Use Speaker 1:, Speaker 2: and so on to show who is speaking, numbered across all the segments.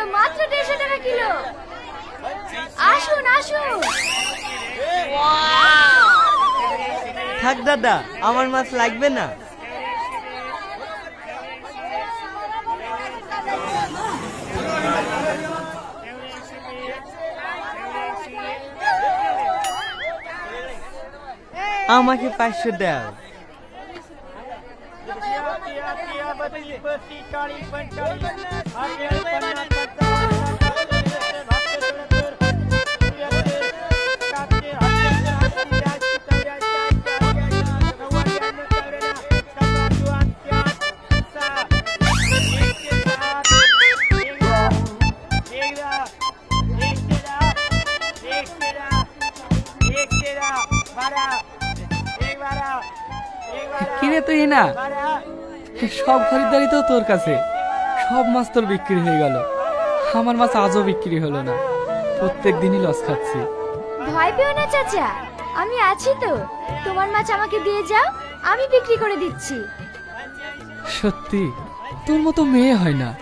Speaker 1: Kilo মাত্র দেড়শো টাকা কিলো আসুন আসুন
Speaker 2: থাক দাদা আমার মাছ লাগবে না আমাকে পাঁচশো দাও
Speaker 3: কিরে সব খরিদ্দারি তো তোর কাছে। সব মাছ তোর বিক্রি হয়ে গেল। আমার মাছ আজও বিক্রি হলো না। প্রত্যেক দিনই লস খাচ্ছি।
Speaker 1: ভয় পেও না চাচা। আমি আছি তো। তোমার মাছ আমাকে দিয়ে যাও আমি বিক্রি করে দিচ্ছি।
Speaker 3: সত্যি? তোর মতো মেয়ে হয় না।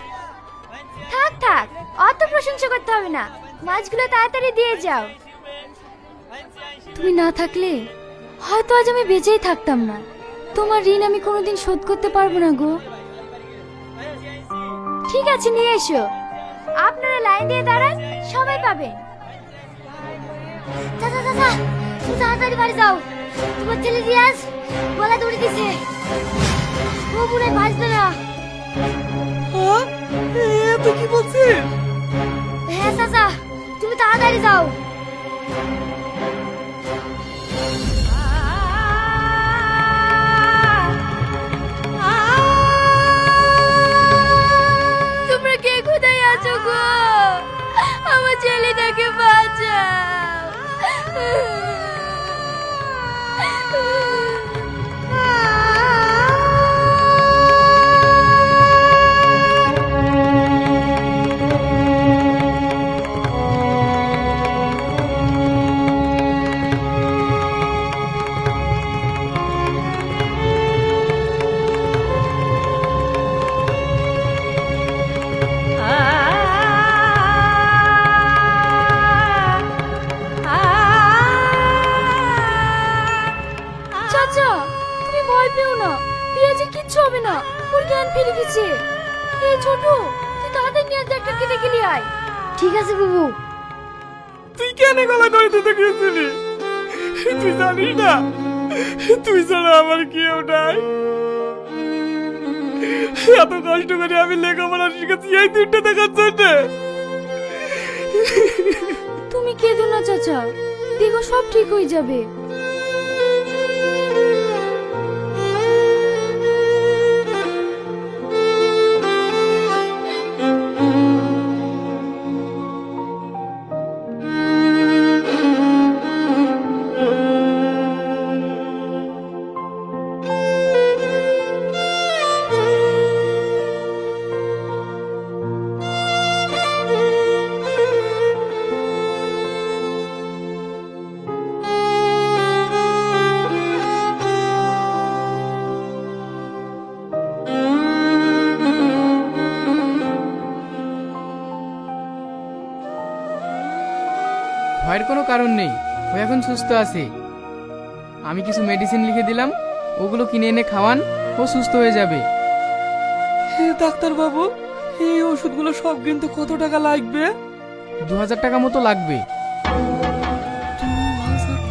Speaker 1: থাক থাক। অত প্রশংসা করতে হবে না। মাছগুলো তাড়াতাড়ি দিয়ে যাও। তুমি না থাকলে হয়তো আজ আমি বেঁচেই থাকতাম না। তোমার ঋণ আমি কোনোদিন শোধ করতে পারব না গো। ঠিক আছে নিয়ে এসো। আপনারা লাইন দিয়ে দাঁড়ান সবাই পাবেন। চাচা চাচা তুমি তাড়াতাড়ি বাড়ি যাও। তোমার ছেলে রিয়াজ গলা দড়ি দিছে। ও বুড়ে বাঁচবে না।
Speaker 3: তুই কি বলছিস
Speaker 1: হ্যাঁ চাচা তুমি তাড়াতাড়ি যাও। আছে বাবু।
Speaker 3: তুই কেন গলা দড়ি তো গিয়েছিলি তুই জানিস না? তুই ছাড়া আমার কেউ নাই। এত কষ্ট করে আমি লেখাপড়া শিখেছি এই দিনটা দেখার জন্য।
Speaker 1: তুমি কেঁদো না চাচা। দেখো সব ঠিক হয়ে যাবে।
Speaker 4: কারণ নেই। ও এখন সুস্থ আছে। আমি কিছু মেডিসিন লিখে দিলাম ওগুলো কিনে এনে খাওয়ান ও সুস্থ হয়ে যাবে।
Speaker 3: ডাক্তার বাবু এই ওষুধগুলো সব কিনতে কত টাকা লাগবে?
Speaker 4: দু হাজার টাকা মতো লাগবে।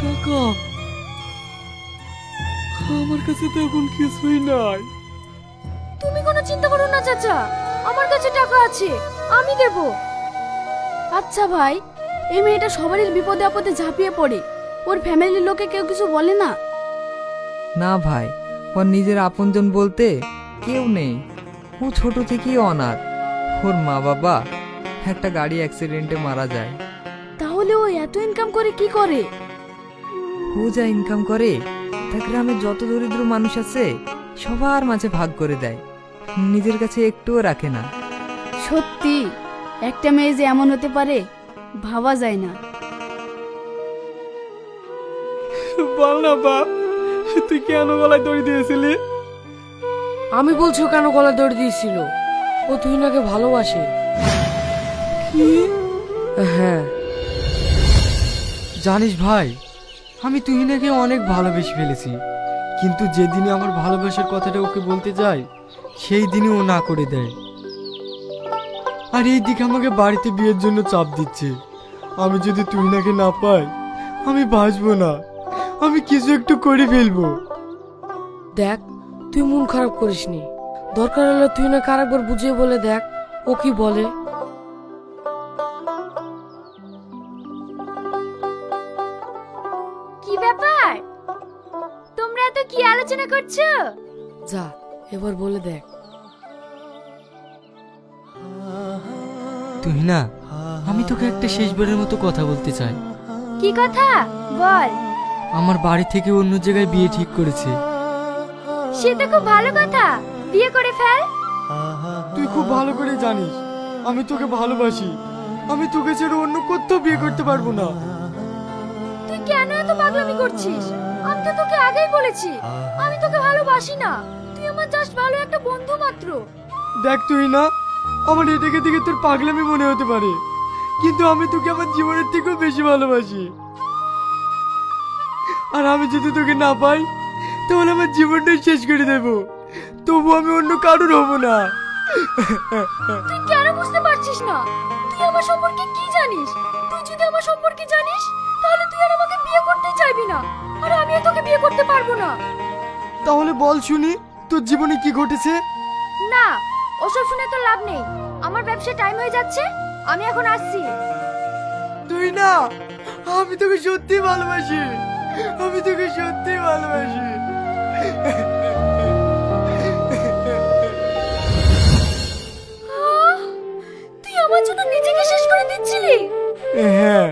Speaker 3: টাকা? আমার কাছে তো এখন কিছুই নাই।
Speaker 1: তুমি কোনো চিন্তা করো না চাচা। আমার কাছে টাকা আছে আমি দেব। আচ্ছা ভাই এই মেয়েটা সবারই বিপদে আপদে ঝাঁপিয়ে পড়ে। ওর ফ্যামিলির লোকে কেউ কিছু বলে না।
Speaker 5: না ভাই ওর নিজের আপনজন বলতে কেউ নেই। ও ছোট থেকেই অনাথ। ওর মা বাবা একটা গাড়ি অ্যাক্সিডেন্টে মারা যায়।
Speaker 1: তাহলে ও এত ইনকাম করে কি করে?
Speaker 5: ও যা ইনকাম করে তা গ্রামে যত দরিদ্র মানুষ আছে সবার মাঝে ভাগ করে দেয়। নিজের কাছে একটুও রাখে না।
Speaker 1: সত্যি একটা মেয়ে যে এমন হতে পারে? ভাবা যায় না।
Speaker 3: বল না বাপ তুই কেন গলায় দড়ি দিয়েছিলি?
Speaker 6: আমি বলছি ও কেন গলায় দড়ি দিয়েছিল? ও তুই নাকে ভালোবাসে। কি?
Speaker 3: হ্যাঁ। জানিস ভাই আমি তুহিনাকে অনেক ভালোবেসে ফেলেছি। কিন্তু যেদিনই আমার ভালোবাসার কথাটা ওকে বলতে যাই সেই দিনই ও না করে দেয়। আর এই দিকে আমাকে বাড়িতে বিয়ের জন্য চাপ দিচ্ছে। আমি যদি তুই তুহিনাকে না পাই আমি বাঁচবো না। আমি কিছু একটু করে ফেলব।
Speaker 6: দেখ তুই মন খারাপ করিসনি। দরকার হলে তুই না কারাকবার বুঝিয়ে বলে দেখ ও কি বলে।
Speaker 1: কি ব্যাপার? তোমরা এত কি আলোচনা করছ?
Speaker 6: যা এবার বলে দেখ।
Speaker 3: তুহিনা আমি তোকে একটা শেষবারের মতো কথা বলতে চাই।
Speaker 1: কি কথা? বল।
Speaker 3: আমার বাড়ি থেকে অন্য জায়গায় বিয়ে ঠিক করেছে।
Speaker 1: সে তো খুব ভালো কথা। বিয়ে করে ফেল।
Speaker 3: তুই খুব ভালো করে জানিস আমি তোকে ভালোবাসি। আমি তোকে ছেড়ে অন্য কোথাও বিয়ে করতে পারব না।
Speaker 1: তুই কেন এত পাগলামি করছিস? আমি তো তোকে আগেই বলেছি আমি তোকে ভালোবাসি না। তুই আমার জাস্ট ভালো একটা বন্ধু মাত্র।
Speaker 3: দেখ তুই না আমার এটাকে দেখে তোর পাগলামি মনে হতে পারে। কিন্তু আমি তোকে আমার জীবনের থেকেও বেশি ভালোবাসি। আর আমি যদি তোকে না পাই তাহলে আমার জীবনটাই শেষ করে দেব। তবু আমি অন্য কারোর হব না।
Speaker 1: তুই কেন বুঝতে পারছিস না? তুই আমার সম্পর্কে কি জানিস? তুই যদি আমার সম্পর্কে জানিস তাহলে তুই আর আমাকে বিয়ে করতে চাইবি না। আর আমিও তোকে বিয়ে করতে পারব না।
Speaker 3: তাহলে বল শুনি তোর জীবনে কি ঘটেছে?
Speaker 1: না ওসব শুনে তো লাভ নেই। আমার ব্যবসা টাইম হয়ে যাচ্ছে আমি এখন আসছি।
Speaker 3: তুই না আমি তোকে সত্যি ভালোবাসি। আমি তোকে সত্যি ভালোবাসি।
Speaker 1: তুই আমার জন্য নিজেকে শেষ করে দিচ্ছিলি?
Speaker 3: হ্যাঁ।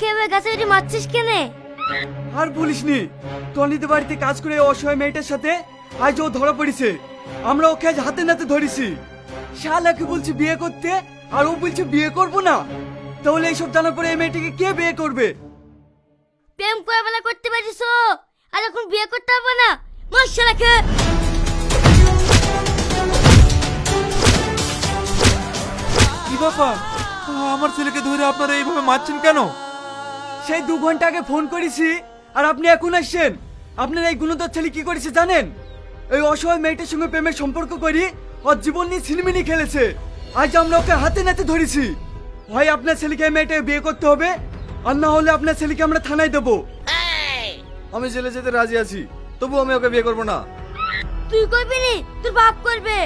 Speaker 1: একেবারে গাছে উঠে মারছিস কেনে?
Speaker 2: আর বলিসনি টনিতে বাড়িতে কাজ করে এই অসহায় মেয়েটার সাথে আজ ও ধরা পড়েছে। আমরা ওকে আজ হাতে নাতে ধরেছি। শালাকে বলছি বিয়ে করতে আর ও বলছে বিয়ে করব না। তাহলে এইসব জানার পরে এই মেয়েটাকে কে বিয়ে করবে?
Speaker 1: প্রেম করে বেলা করতে পারিস আর এখন বিয়ে করতে হবে না। মশলাকে
Speaker 7: কি ব্যাপার? আমার ছেলেকে ধরে আপনারা এইভাবে মারছেন কেন?
Speaker 2: সেই দু ঘণ্টা আগে ফোন করেছি আর আপনি এখন আসছেন। আপনার এই গুণধর ছেলে কি করেছে জানেন? এই অসহায় মেয়েটার সঙ্গে প্রেমের সম্পর্ক করি ওর জীবন নিয়ে ছিনিমিনি খেলেছে। আজ আমরা ওকে হাতে নাতে ধরেছি। হয় আপনার ছেলেকে মেয়েটাকে বিয়ে করতে হবে আর না হলে আপনার ছেলেকে আমরা থানায় দেবো।
Speaker 7: আমি জেলে যেতে রাজি আছি তবু আমি ওকে বিয়ে করব না।
Speaker 1: তুই করবি নি? তোর বাপ করবে।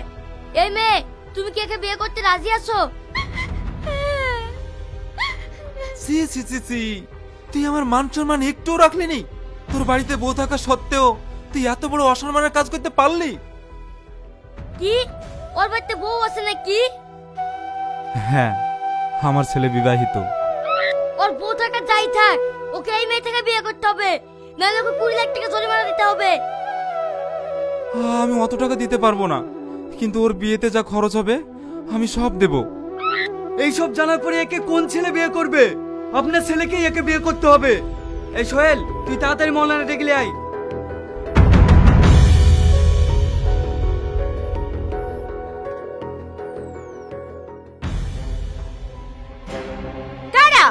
Speaker 1: এই মেয়ে তুমি কি একে বিয়ে করতে রাজি আছো?
Speaker 7: সি সি সি সি তুই আমার মান সম্মান একটুও রাখলি নি তোর বাড়িতে বউ থাকা সত্ত্বেও তুই এত বড় অসম্মানের কাজ করতে পারলি?
Speaker 1: কি? ওর বাড়িতে বউ আছে নাকি?
Speaker 7: হ্যাঁ আমার ছেলে বিবাহিত।
Speaker 1: ওর বউ থাকা যাই থাক ওকে এই মেয়ে থেকে বিয়ে করতে হবে। নাহলে ওকে কুড়ি লাখ টাকা জরিমানা দিতে হবে।
Speaker 7: আমি অত টাকা দিতে পারব না কিন্তু ওর বিয়েতে যা খরচ হবে আমি সব দেব।
Speaker 2: এইসব জানার পরে একে কোন ছেলে বিয়ে করবে? আপনার ছেলেকেই একে বিয়ে করতে হবে এই সোহেল তুই তাড়াতাড়ি মৌলানা ডেকে আয়
Speaker 8: দাঁড়া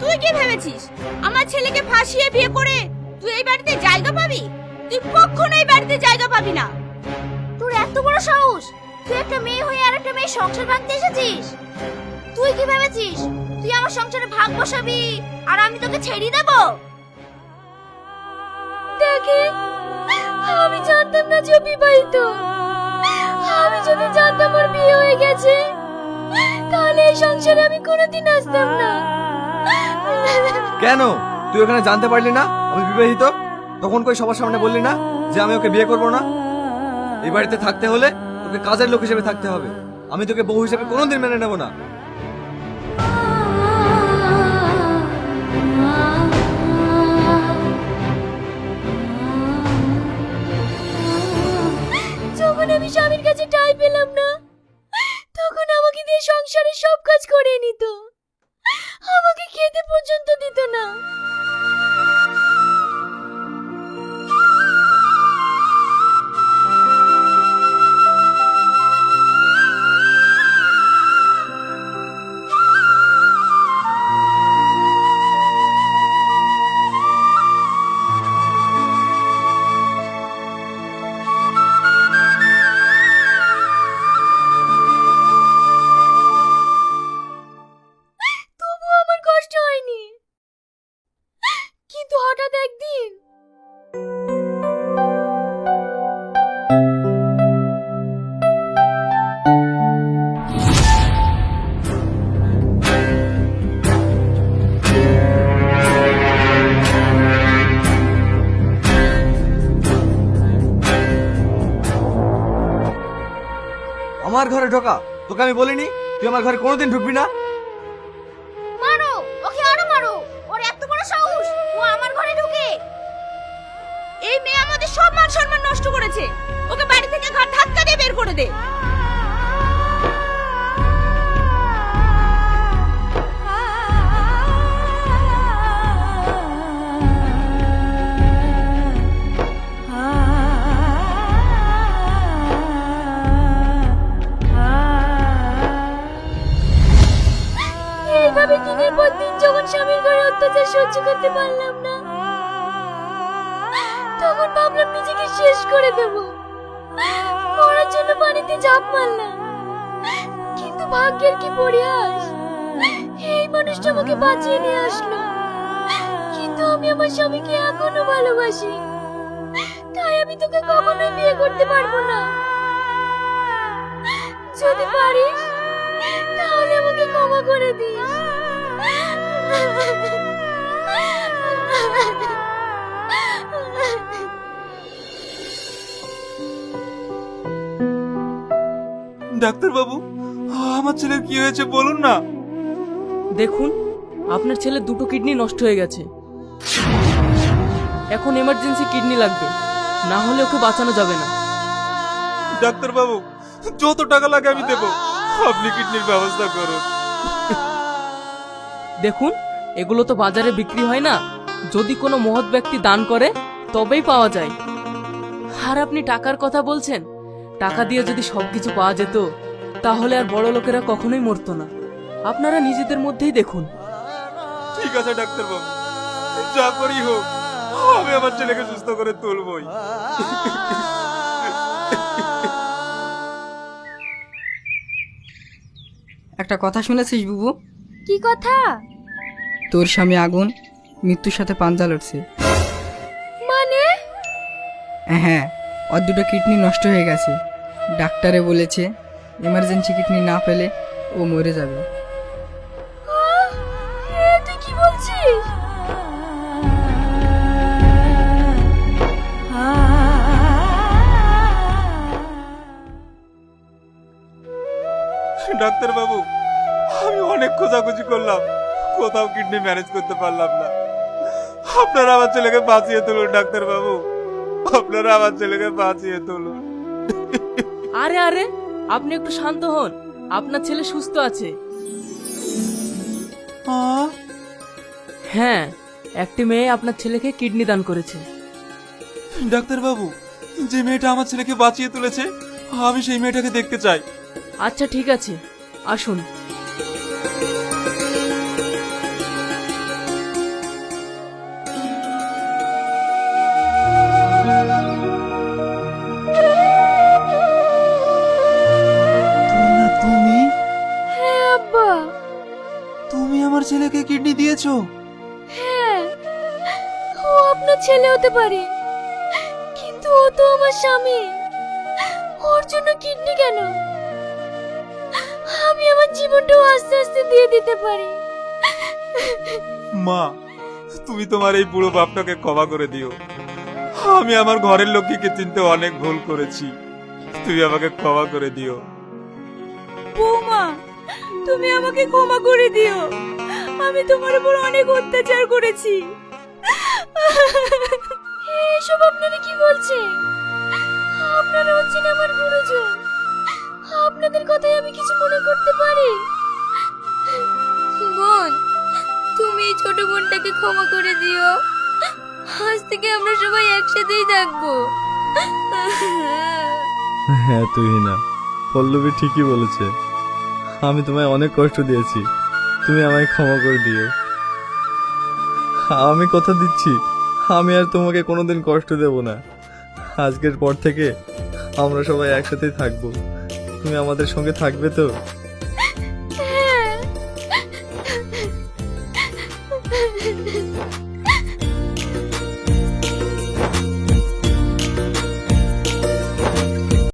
Speaker 8: তুই কি ভেবেছিস? আমার ছেলেকে ফাঁসিয়ে বিয়ে করে তুই এই বাড়িতে জায়গা পাবি? তুই কখনো এই বাড়িতে জায়গা পাবি না।
Speaker 1: তোর এত বড় সাহস? তুই একটা মেয়ে হয়ে আর একটা মেয়ে সংসার ভাঙতে এসেছিস? তুই কি ভেবেছিস? তুই আমার সংসারে ভাগ বসাবি আর আমি তোকে ছেড়ে দেব? দেখি আমি জানতাম না যে বিবাহিত। আমি যদি জানতাম ওর বিয়ে হয়ে গেছে তাহলে এই সংসারে আমি কোনোদিন আসতাম না।
Speaker 7: কেন? তুই ওখানে জানতে পারলি না আমি বিবাহিত? তখন কই সবার সামনে বললি না যে আমি ওকে বিয়ে করব না? এই বাড়িতে থাকতে হলে তোকে কাজের লোক হিসেবে থাকতে হবে। আমি তোকে বউ হিসেবে কোনোদিন মেনে নেব না।
Speaker 1: স্বামীর কাছে টাই পেলাম না।
Speaker 7: তখন আমাকে দিয়ে সংসারের
Speaker 8: সব কাজ করে নিত। আমাকে খেতে পর্যন্ত দিত না। আমার ঘরে ঢোকা। তোকে আমি বলিনি তুই আমার ঘরে
Speaker 1: কোনোদিন ঢুকবি না? করতে পারলাম না। তখন ভাবলাম নিজেকে শেষ করে দেব। মরার জন্য পানিতে ঝাঁপ মারলাম। কিন্তু ভাগ্যের কি পরিহাস? এই মানুষটা আমাকে বাঁচিয়ে নিয়ে আসলো। কিন্তু আমি আমার স্বামীকে এখনও ভালোবাসি। তাই আমি তোকে কখনোই বিয়ে করতে পারব না। যদি পারিস, তাহলে আমাকে ক্ষমা করে দিস।
Speaker 9: ডাক্তারবাবু আমার ছেলের কি হয়েছে বলুন না।
Speaker 6: দেখুন আপনার ছেলে দুটো কিডনি নষ্ট হয়ে গেছে। এখন এমার্জেন্সি কিডনি লাগবে না হলে ওকে বাঁচানো যাবে না।
Speaker 9: ডাক্তারবাবু যত টাকা লাগে আমি দেবো। আপনি কিডনির ব্যবস্থা করুন।
Speaker 6: দেখুন এগুলো তো বাজারে বিক্রি হয় না। যদি কোনো মহৎ ব্যক্তি দান করে তবেই পাওয়া যায়। আর আপনি টাকার কথা বলছেন। টাকা দিয়ে যদি সবকিছু পাওয়া যেত তাহলে আর বড় লোকেরা কখনোই মরতো না। আপনারা নিজেদের মধ্যেই দেখুন।
Speaker 9: ঠিক আছে ডাক্তারবাবু। যা করি হোক আমি আমার ছেলেকে সুস্থ করে তুলবই।
Speaker 5: একটা কথা শুনেছিস বুবু?
Speaker 1: কি কথা?
Speaker 5: তোর স্বামী আগুন মৃত্যুর সাথে পাঞ্জা লড়ছে।
Speaker 1: মানে?
Speaker 5: হ্যাঁ ওর দুটো কিডনি নষ্ট হয়ে গেছে। ডাক্তারে বলেছে এমার্জেন্সি কিডনি না পেলে ও মরে যাবে।
Speaker 1: আহ, এ তুই কি বলছিস?
Speaker 9: ডাক্তারবাবু আমি অনেক খোঁজাখুঁজি করলাম। কোথাও কিডনি ম্যানেজ করতে পারলাম না। আপনারা আমার ছেলেকে বাঁচিয়ে তুলুন ডাক্তারবাবু। আপনারা আমার ছেলেকে বাঁচিয়ে তুলুন।
Speaker 6: আরে আরে আপনি একটু শান্ত হন। আপনার ছেলে সুস্থ আছে। হ্যাঁ একটি মেয়ে আপনার ছেলেকে কিডনি দান করেছে।
Speaker 9: ডাক্তার বাবু যে মেয়েটা আমার ছেলেকে বাঁচিয়ে তুলেছে আমি সেই মেয়েটাকে দেখতে চাই।
Speaker 6: আচ্ছা ঠিক আছে। আসুন।
Speaker 9: ছেলেকে কিডনি দিয়েছ?
Speaker 1: হ্যাঁ ও আপনার ছেলে হতে পারে। কিন্তু ও তো আমার স্বামী। ওর জন্য কিডনি কেন? আমি আমার জীবনটাও আস্তে আস্তে দিয়ে দিতে পারি।
Speaker 9: মা তুমি তোমার এই বুড়ো বাপটাকে ক্ষমা করে দিও। আমি আমার ঘরের লক্ষ্মীকে চিনতে অনেক ভুল করেছি। তুমি আমাকে ক্ষমা করে দিও।
Speaker 8: বৌমা তুমি আমাকে ক্ষমা করে দিও। আমি তোমার উপর অনেক অত্যাচার করেছি।
Speaker 1: এসব আপনারা কি বলছেন? আপনারা হচ্ছেন আমার গুরুজন। আপনাদের কথাই আমি কিছু মনে করতে পারি? বোন তুমি এই ছোট বোনটাকে ক্ষমা করে দিও। আজ থেকে আমরা সবাই একসাথেই থাকব।
Speaker 10: হ্যাঁ তুই না পল্লবী ঠিকই বলেছে। আমি তোমায় অনেক কষ্ট দিয়েছি। তুমি আমায় ক্ষমা করে দিও। আমি কথা দিচ্ছি, আমি আর তোমাকে কোনোদিন কষ্ট দেব না। আজকের পর থেকে আমরা সবাই একসাথেই থাকব। তুমি আমাদের সঙ্গে থাকবে তো?